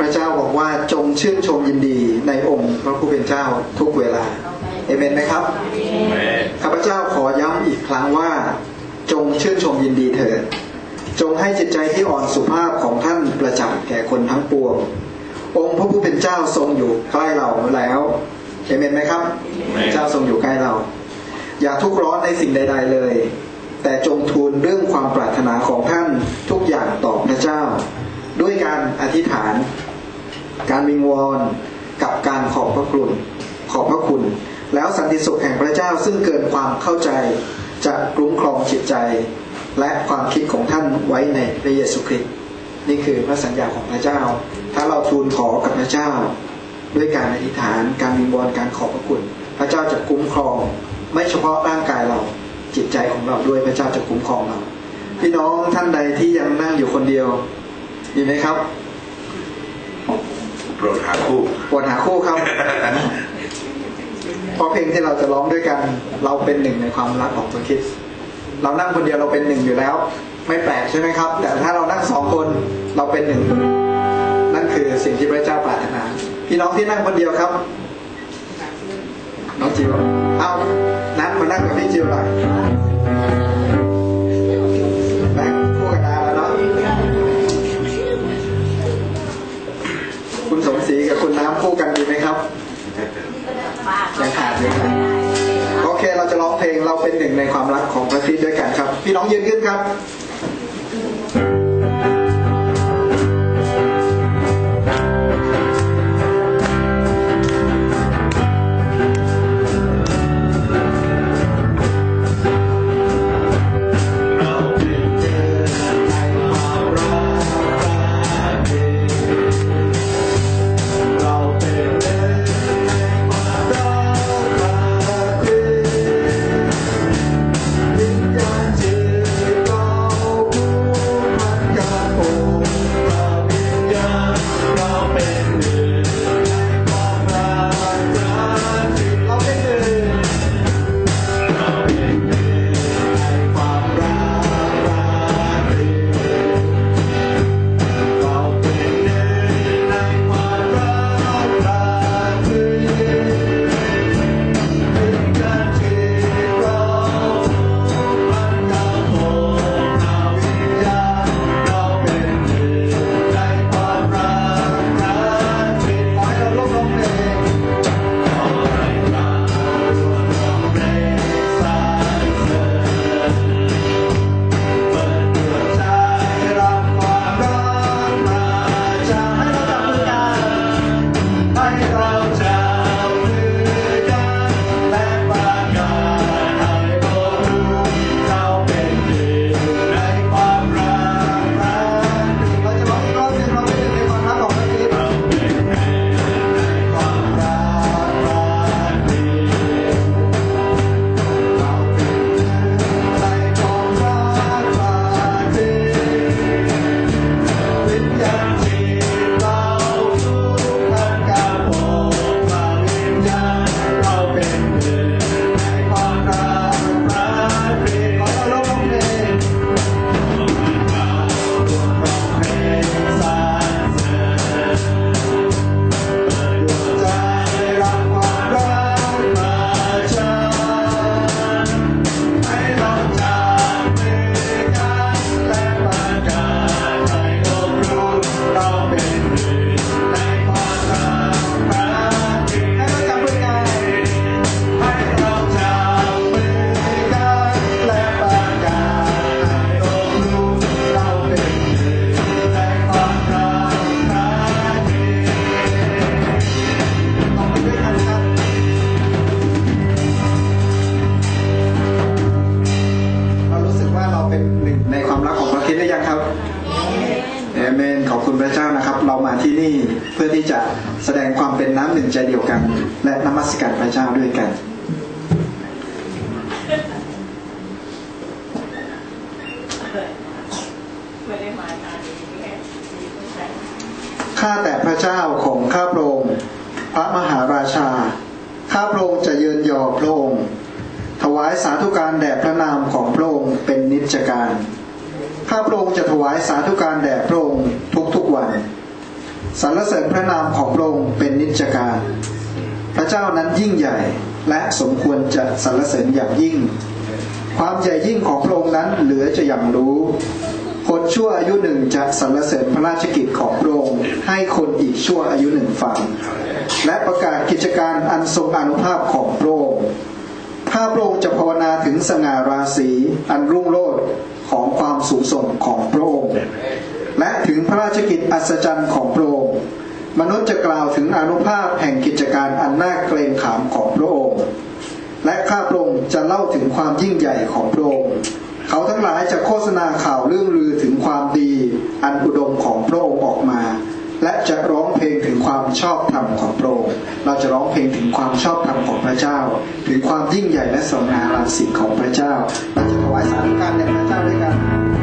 พระเจ้าบอกว่าจงชื่นชมยินดีในองค์พระผู้เป็นเจ้าทุกเวลาเอเมนไหมครับข้าพเจ้าขอย้ำอีกครั้งว่า จงชื่นชมยินดีเถิดจงให้จิตใจที่อ่อนสุภาพของท่านประจักษ์แก่คนทั้งปวง องค์พระผู้เป็นเจ้าทรงอยู่ใกล้เราแล้วเอเมนไหมครับพระเจ้าทรงอยู่ใกล้เรา อย่าทุกข์ร้อนในสิ่งใด ๆเลย แต่จงทูลเรื่องความปรารถนาของท่านทุกอย่างต่อพระเจ้า ด้วยการอธิษฐาน การวิงวอนกับการขอบพระคุณขอบพระคุณ แล้วสันติสุขแห่งพระเจ้าซึ่งเกินความเข้าใจจะคุ้มครองจิตใจ และความคิดของท่านไว้ในพระเยซูคริสต์นี่คือพระสัญญาของพระเจ้า ถ้าเราทูลขอกับพระเจ้า ด้วยการอธิษฐาน การวิงวอนการขอบพระคุณ พระเจ้าจะคุ้มครอง ไม่เฉพาะร่างกายเราจิตใจของเราด้วยพระเจ้าจะคุ้มครองเราพี่น้องท่านใดที่ยังนั่งอยู่คนเดียวมีไหมครับ ปรดหาคู่ปวดหาคู่ครับเพราะเพลงที่เราจะร้องด้วยกัน เราเป็นหนึ่งในความรักของพระคริสต์เรานั่งคนเดียวเราเป็นหนึ่งอยู่แล้ว ไม่แปลกใช่ไหมครับ แต่ถ้าเรานั่งสองคนเราเป็นหนึ่งนั่นคือสิ่งที่พระเจ้าปรารถนาพี่น้องที่นั่งคนเดียวครับ น้องจิวเอานัดมานั่งกับพี่จิวหน่อย คู่กันดีไหมครับยังขาดอยู่ครับโอเคเราจะร้องเพลงเราเป็นหนึ่งในความรักของพระคริสต์ด้วยกันครับ พี่น้องยืนขึ้นครับ ใจเดียวกัน และนมัสการพระเจ้าด้วยกันข้าแต่พระเจ้าของข้าพระองค์พระมหาราชา ข้าพระองค์จะเยือนยอพระองค์ถวายสาธุการแด่พระนามของพระองค์เป็นนิจการ ข้าพระองค์จะถวายสาธุการแด่พระองค์ทุกๆวัน สรรเสริญพระนามของพระองค์เป็นนิจการ พระเจ้านั้นยิ่งใหญ่และสมควรจะสรรเสริญอย่างยิ่ง ความใหญ่ยิ่งของพระองค์นั้นเหลือจะอย่างรู้คนชั่วอายุหนึ่งจะสรรเสริญพระราชกิจของพระองค์ให้คนอีกชั่วอายุหนึ่งฟังและประกาศกิจการอันทรงอนุภาพของพระองค์ข้าพระองค์จะภาวนาถึงสง่าราศีอันรุ่งโรจน์ของความสูงส่งของพระองค์ พระราชกิจอัศจรรย์ของพระองค์มนุษย์จะกล่าวถึงอนุภาพแห่งกิจการอันน่าเกรงขามของพระองค์ และข้าพระองค์จะเล่าถึงความยิ่งใหญ่ของพระองค์เขาทั้งหลายจะโฆษณาข่าวเรื่องลือถึงความดีอันอุดมของพระองค์ออกมา และจะร้องเพลงถึงความชอบธรรมของพระองค์ เราจะร้องเพลงถึงความชอบธรรมของพระเจ้า ถึงความยิ่งใหญ่และสง่าราศีของพระเจ้าเราจะถวายสาธุการแด่พระเจ้าด้วยกัน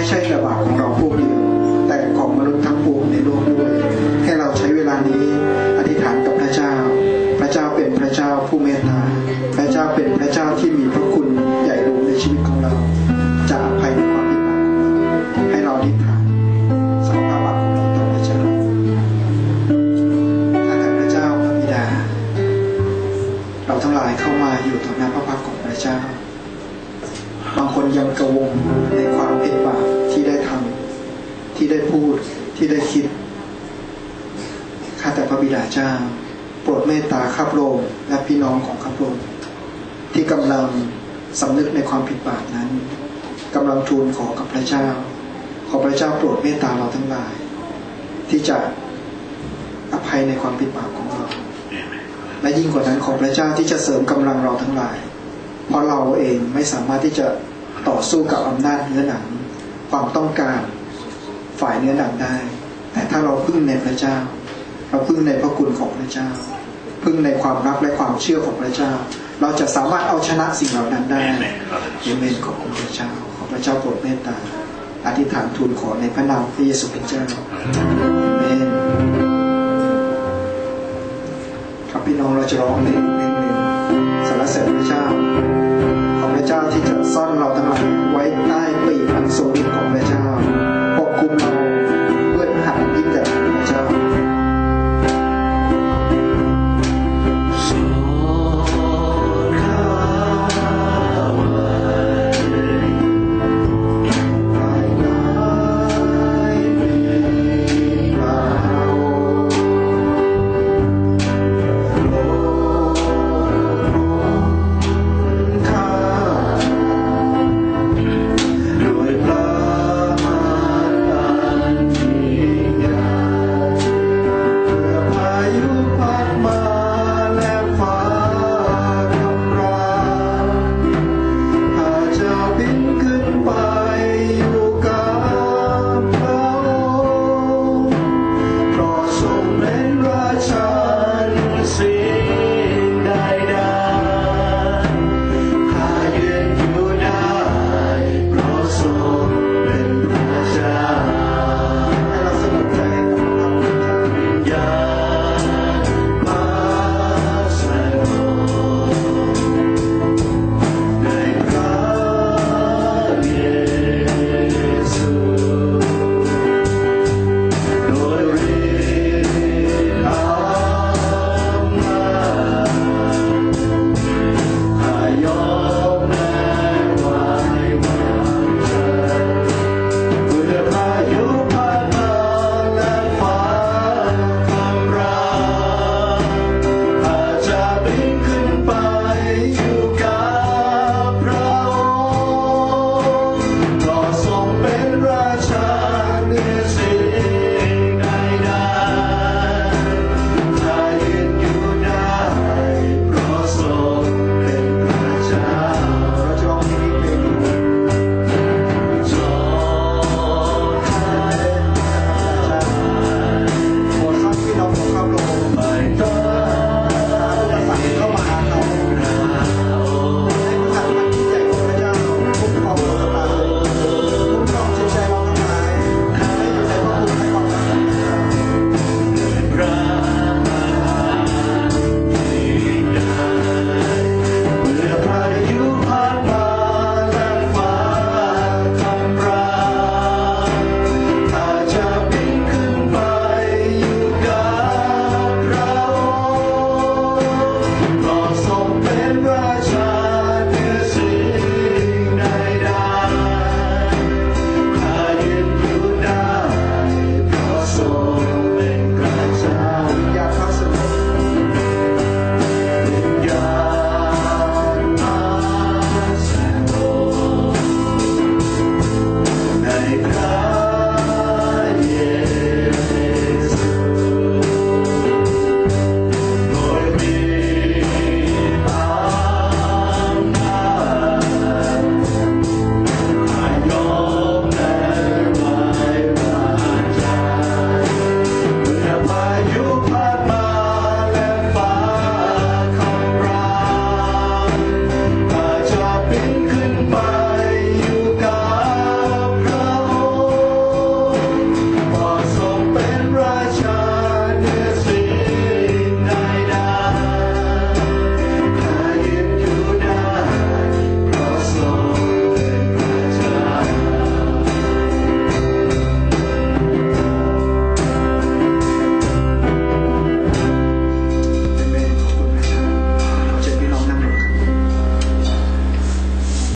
และไม่ใช่แต่ ที่ได้คิดข้าแต่พระบิดาเจ้า โปรดเมตตาข้าพระองค์และพี่น้องของข้าพระองค์ที่กำลังสำนึกในความผิดบาปนั้นกำลังทูลขอกับพระเจ้า ขอพระเจ้าโปรดเมตตาเราทั้งหลาย ที่จะอภัยในความผิดบาปของเราและยิ่งกว่านั้นขอพระเจ้าที่จะเสริมกำลังเราทั้งหลาย เพราะเราเองไม่สามารถที่จะต่อสู้กับอำนาจเนื้อหนัง ความต้องการฝ่ายเนื้อหนังได้ แต่ถ้าเราพึ่งในพระเจ้า เราพึ่งในพระคุณของพระเจ้า พึ่งในความรักและความเชื่อของพระเจ้า เราจะสามารถเอาชนะสิ่งเหล่านั้นได้เอเมนขอบคุณพระเจ้า ขอพระเจ้าโปรดเมตตา อธิษฐานทูลขอในพระนามพระเยซูคริสต์เจ้าเอเมนครับพี่น้องเราจะร้องเพลงเพลงหนึ่งสรรเสริญพระเจ้า ขอพระเจ้าที่จะซ่อนเราทั้งหลายไว้